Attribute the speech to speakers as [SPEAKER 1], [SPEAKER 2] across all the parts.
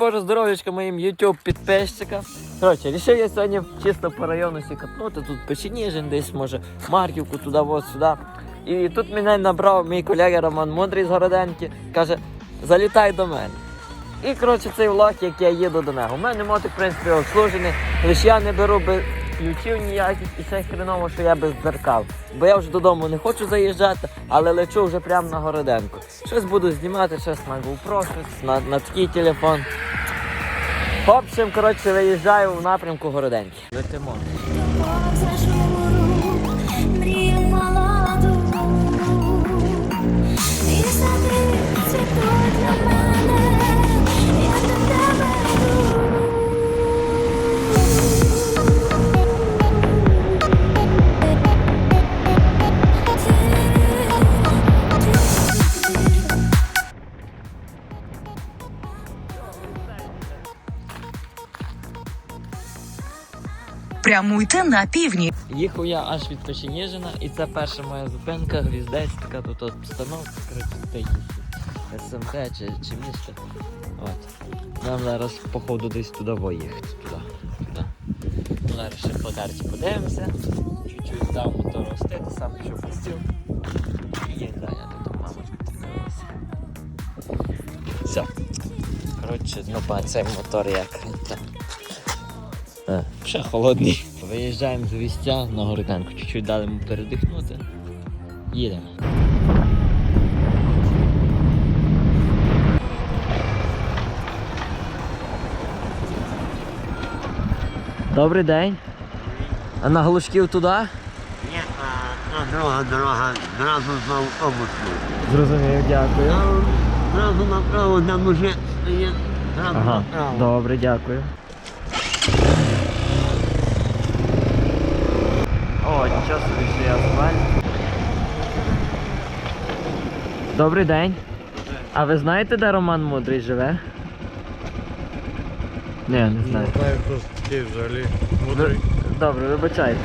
[SPEAKER 1] Боже здоров'ячка моїм YouTube підписчикам. Коротше, рішив я сьогодні чисто по району сікатнути, тут Печеніжин, десь може Марківку, туди, ось сюди. І тут мене набрав мій колега Роман Мудрий з Городенки, каже, залітай до мене. І коротше цей влог, як я їду до нього. У мене мотик, в принципі, обслужений, лише я не беру ключів ніяких і ще хреново, що я без дзеркал. Бо я вже додому не хочу заїжджати, але лечу вже прямо на Городенку. Щось буду знімати, щось на GoPro, щось на, на такий телефон. В общем, коротше, виїжджаю в напрямку Городенки. Летимо.
[SPEAKER 2] Прямуйте на північ.
[SPEAKER 1] Їхав я аж від Печеніжина, і це перша моя зупинка, гвіздець, така тут от обстановка, коротше, СМТ чи, чи місто. От. Нам зараз, походу, десь туди виїхати. Туди. туди. Зараз ще по карті подивимося. Чуть-чуть дав мотор ростити, сам пішов по стіл. Є далі, тут мамочка тренувалася. Все. Коротше, ну па цей мотор як. Це. Е, Ще холодний. Виїжджаємо з вістя на гориканку. Чуть-чуть дали йому передихнути. Їдемо. Добрий день. А на Глушків туди?
[SPEAKER 3] Ні, а, а друга дорога зразу за автобусну.
[SPEAKER 1] Зрозумів, дякую.
[SPEAKER 3] Зразу направо, де мужик стоїть, зразу
[SPEAKER 1] Ага,
[SPEAKER 3] направо.
[SPEAKER 1] добре, дякую. О, нічого собі, що я асфальт. Добрий день. А ви знаєте, де Роман Мудрий живе? Ні, не знаю.
[SPEAKER 4] Не знаю, хто такий взагалі мудрий.
[SPEAKER 1] Добре, вибачайте.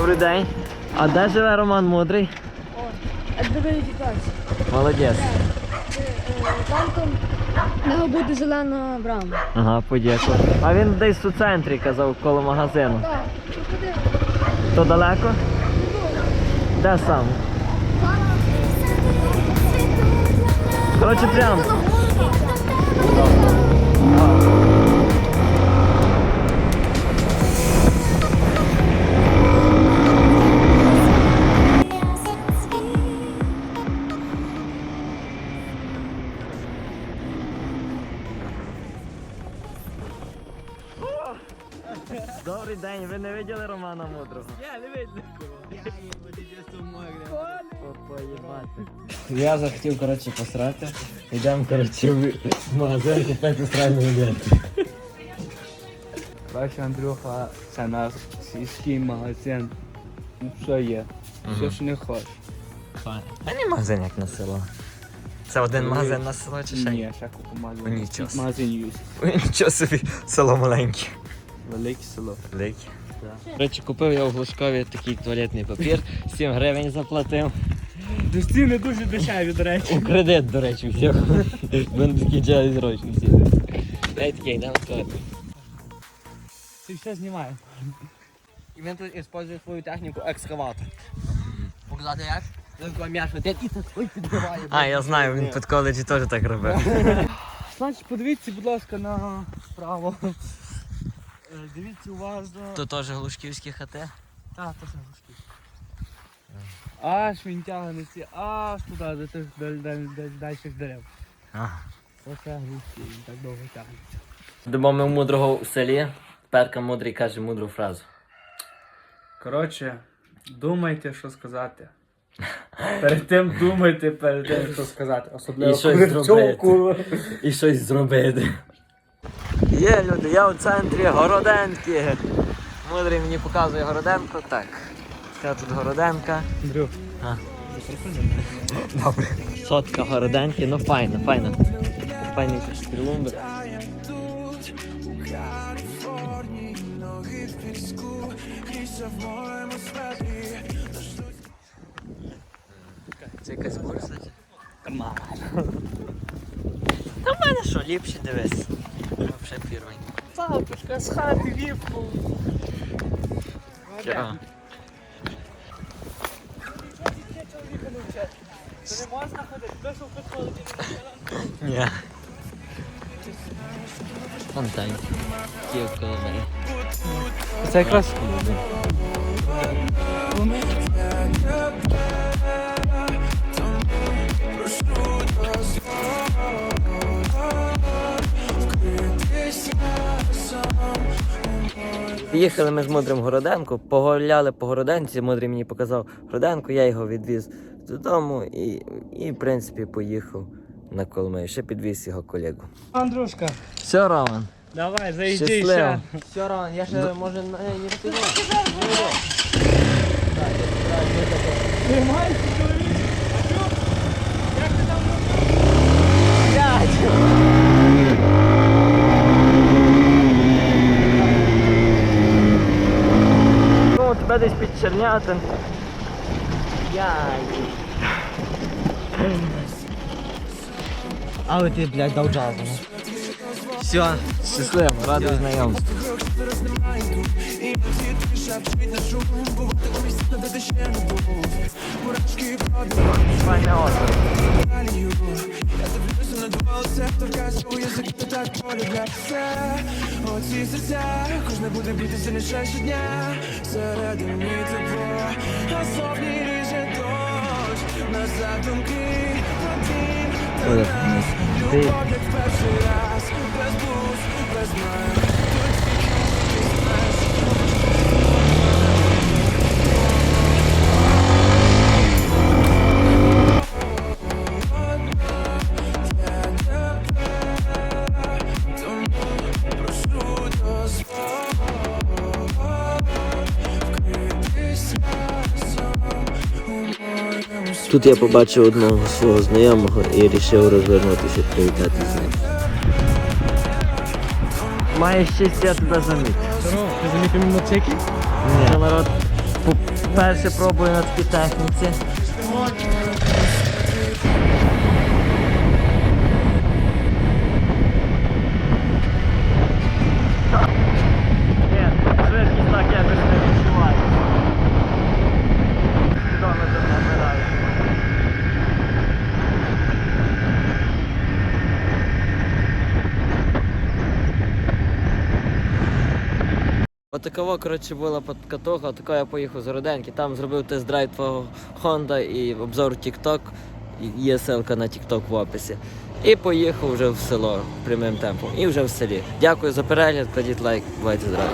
[SPEAKER 1] Добрий день. А де живе Роман Мудрий? Молодець.
[SPEAKER 5] Там не буде зелена брама.
[SPEAKER 1] Ага, подякую. А він десь у центрі казав коло магазину.
[SPEAKER 5] Так, ходи.
[SPEAKER 1] То далеко? Де сам? Коротше, прям. Я захотів, коротше, посрати. Йдемо, коротше, в магазин купити сральну води.
[SPEAKER 4] Коротше, Андрюха, це наш сільський магазин. Ну, Все є. Все, що не хочеш.
[SPEAKER 1] А не магазин як на село. Це один магазин на село чи ще?
[SPEAKER 4] Ні, ще купу магазин.
[SPEAKER 1] нічого собі.
[SPEAKER 4] Магазин юсь.
[SPEAKER 1] Ой, Нічого собі, село маленьке.
[SPEAKER 4] Велике село.
[SPEAKER 1] Велике. До речі, купив я у Глушкові такий туалетний папір, 7 гривень заплатив.
[SPEAKER 4] Не дуже дешеві, до речі.
[SPEAKER 1] У кредит, до речі, всіх. Мене закінчились гроші всі. Дай такий, йдемо туалет.
[SPEAKER 4] Це все знімає. І він тут використовує свою техніку екскаватор. Показати як? Він летить і такий підбиває.
[SPEAKER 1] А, я знаю, він під коледжі теж так робив.
[SPEAKER 4] Значить, подивіться, будь ласка, на справа. Е, Дивіться уважно.
[SPEAKER 1] То теж глушківські хати.
[SPEAKER 4] Так, то все глушки. Аж він тягне ці, аж туди, до тих даль- дальших дерев.
[SPEAKER 1] Ага.
[SPEAKER 4] Оце глушки, він так довго тягне.
[SPEAKER 1] Йдемо ми у мудрого у селі. Перка мудрий каже мудру фразу.
[SPEAKER 6] Коротше, думайте, що сказати. Перед тим думайте, перед тим, що сказати. Особливо
[SPEAKER 1] І щось зробити. І щось зробити. Є люди, я у центрі Городенки. Мудрий мені показує Городенку. Так. Така тут Городенка.
[SPEAKER 6] Андрюх.
[SPEAKER 1] А. Добре. Сотка Городенки, ну файно, файно. Файні стрілумби. Це якась бурса? Нормально. Та в мене що, ліпше дивись. Вообще первий.
[SPEAKER 6] Папушка, з хати вівку. Підходить.
[SPEAKER 1] Ні. Там. Мене.
[SPEAKER 6] Це якраз
[SPEAKER 1] Їхали ми з Мудрим в Городенку, погуляли по Городенці, Мудрий мені показав Городенку, я його відвіз додому і, і в принципі, поїхав на Коломию. Ще підвіз його колегу.
[SPEAKER 6] Андрюшка.
[SPEAKER 1] Все, Роман.
[SPEAKER 6] Давай,
[SPEAKER 1] Щасливо.
[SPEAKER 6] ще.
[SPEAKER 4] Все, Роман, я ще може не не встигну.
[SPEAKER 6] Тримайся, чоловік. Андрюх, як ти там?
[SPEAKER 1] Ну, тебе десь Чернятин. Яй.
[SPEAKER 4] Але ти, блядь, дав джазу.
[SPEAKER 1] Все, щасливо, радий знайомству. Файне озеро.
[SPEAKER 2] Оці серця, кожне буде битися лише щодня Всередині тепло, а зовні ріже дощ На задумки дім
[SPEAKER 1] Ти
[SPEAKER 2] Любов як перший раз
[SPEAKER 1] Тут я побачив одного свого знайомого і вирішив розвернутися привітати з ним. Має щастя, я тебе замітив.
[SPEAKER 6] Ти замітив мотоцикл?
[SPEAKER 1] Ні. народ перше пробує на такій техніці. Отакова, коротше, була подкатуха, отако я поїхав з Роденки, там зробив тест-драйв твого Honda і обзор TikTok, є ссылка на TikTok в описі. І поїхав вже в село прямим темпом, і вже в селі. Дякую за перегляд, кладіть лайк, бувайте здраві.